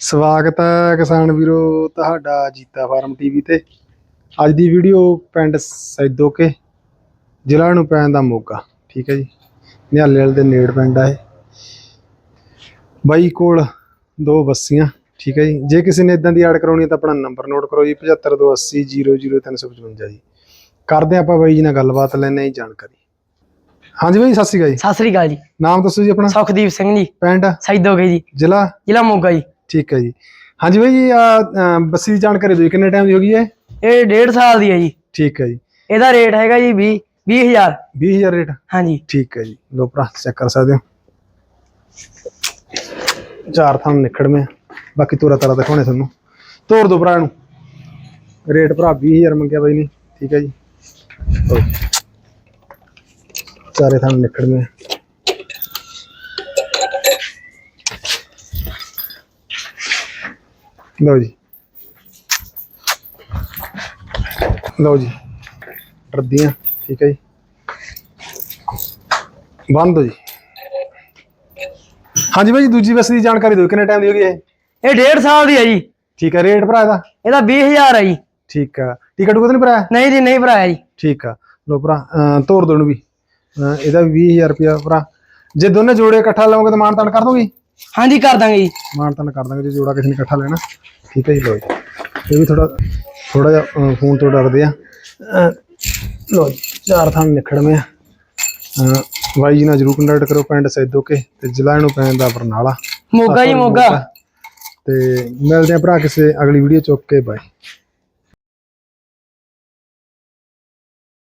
ਸਵਾਗਤ ਹੈ ਕਿਸਾਨ ਵੀਰੋ ਤੁਹਾਡਾ ਜੀਤਾ ਫਾਰਮ ਟੀਵੀ ਤੇ। ਅੱਜ ਦੀ ਵੀਡੀਓ ਪਿੰਡ ਸੈਦੋਕੇ ਜ਼ਿਲ੍ਹਾ ਨੂੰ ਪੈਂਦਾ ਮੋਗਾ ਠੀਕ ਹੈ ਜੀ। ਨਿਹਾਲੇ ਵਾਲੇ ਦੇ ਨੇੜ ਪਿੰਡ ਆ ਇਹ। ਬਾਈ ਕੋਲ ਦੋ ਬੱਸੀਆਂ ਠੀਕ ਹੈ ਜੀ। ਜੇ ਕਿਸੇ ਨੇ ਇਦਾਂ ਦੀ ਐਡ ਕਰਾਉਣੀ ਹੈ ਤਾਂ ਆਪਣਾ ਨੰਬਰ ਨੋਟ ਕਰੋ ਜੀ 7528000355 ਜੀ। ਕਰਦੇ ਆਪਾਂ ਬਾਈ ਜੀ ਨਾਲ ਗੱਲਬਾਤ ਲੈਣੇ ਜੀ ਜਾਣਕਾਰੀ। ਹਾਂਜੀ ਬਾਈ ਸਤਿ ਸ਼੍ਰੀ ਅਕਾਲ ਜੀ। ਸਤਿ ਸ੍ਰੀ ਅਕਾਲ ਜੀ। ਨਾਮ ਦੱਸੋ ਜੀ ਆਪਣਾ। ਸੁਖਦੀਪ ਸਿੰਘ ਜੀ। ਪਿੰਡ? ਸੈਦੋਗੇ ਜੀ। ਜ਼ਿਲ੍ਹਾ? ਜ਼ਿਲ੍ਹਾ ਮੋਗਾ ਜੀ। ਠੀਕ ਹੈ ਜੀ। ਹਾਂਜੀ ਬਾਈ ਜੀ ਆ ਬੱਸੀ ਦੀ ਜਾਣਕਾਰੀ ਦਿਓ ਜੀ, ਕਿੰਨੇ ਟਾਈਮ ਦੀ ਹੋ ਗਈ ਹੈ ਇਹ ਡੇਢ ਸਾਲ ਦੀ ਹੈ ਜੀ। ਠੀਕ ਹੈ ਜੀ। ਇਹਦਾ ਰੇਟ ਹੈਗਾ ਜੀ 20 20000 20000 ਰੇਟ ਹਾਂਜੀ। ਠੀਕ ਹੈ ਜੀ। ਲੋ ਭਰਾ ਚੈੱਕ ਕਰ ਸਕਦੇ ਹੋ। ਚਾਰ ਥਾਂ ਨਿਕੜਵੇਂ ਬਾਕੀ ਤੋਰਾ ਤਾਰਾ ਦਿਖਾਉਣੇ ਤੁਹਾਨੂੰ। ਤੋਰ ਦੋ ਭਰਾ ਨੂੰ ਰੇਟ ਭਰਾ 20000 ਮੰਗਿਆ ਬਾਈ ਨੇ। ਠੀਕ ਹੈ ਜੀ। ਲਓ। ਜੀ। ਚਾਰੇ ਥਾਂ ਨਿਕੜਵੇਂ ਲਓ ਜੀ। ਲਓ ਜੀ। ਰੱਦੀਆਂ ਠੀਕ ਹੈ ਜੀ। ਬੰਦ ਹੋ ਜੀ। ਹਾਂਜੀ ਭਾਈ ਦੂਜੀ ਬੱਸ ਦੀ ਜਾਣਕਾਰੀ ਦਿਓ ਕਿੰਨੇ ਟਾਈਮ ਦੀ ਹੋ ਗਈ ਇਹ? ਇਹ ਡੇਢ ਸਾਲ ਦੀ ਹੈ ਜੀ। ਠੀਕ ਹੈ ਰੇਟ ਭਰਾ ਇਹਦਾ? ਇਹਦਾ 20000 ਹੈ ਜੀ। ਠੀਕ ਆ ਟਿਕਟ ਟੁਕਟ ਨਹੀਂ ਭਰਾਇਆ? ਨਹੀਂ ਜੀ ਨਹੀਂ ਭਰਾਇਆ ਜੀ। ਠੀਕ ਆ ਲੋ ਭਰਾ ਤੋਰ ਦੋ ਨੂੰ ਵੀ। ਇਹਦਾ ਵੀ 20000 ਰੁਪਇਆ ਭਰਾ। ਜੇ ਦੋਨੇ ਜੋੜੇ ਇਕੱਠਾ ਲਾਓਗੇ ਤਾਂ ਮਾਨ ਤਾਨ ਕਰ ਦੋਗੇ? ਹਾਂਜੀ ਕਰ ਦਾਂਗੇ ਜੀ। ਮਾਨ ਤਾਨ ਕਰ ਦਾਂਗੇ ਜੇ ਜੋੜਾ ਕਿਸੇ ਨੇ ਇਕੱਠਾ ਲੈਣਾ। ਠੀਕ ਹੈ ਜੀ ਲੋ ਜੀ। ਇਹ ਵੀ ਥੋੜਾ ਥੋੜਾ ਜਿਹਾ ਫੋਨ ਤੋਂ ਡਰਦੇ ਆ। ਲੋ ਜੀ ਚਾਰ ਥਾਂ ਨਿਖੜਵੇਂ ਆ। ਬਾਈ ਜੀ ਨਾਲ ਜਰੂਰ ਕੰਟੈਕਟ ਕਰੋ ਪਿੰਡ ਸੈਦੋਕੇ ਤੇ ਜ਼ਿਲ੍ਹਾ ਨੂੰ ਪੈਂਦਾ ਬਰਨਾਲਾ। ਮੋਗਾ ਜੀ ਮੋਗਾ। ਤੇ ਮਿਲਦੇ ਆ ਭਰਾ ਕਿਸੇ ਅਗਲੀ ਵੀਡੀਓ ਚੁੱਕ ਕੇ ਬਾਏ।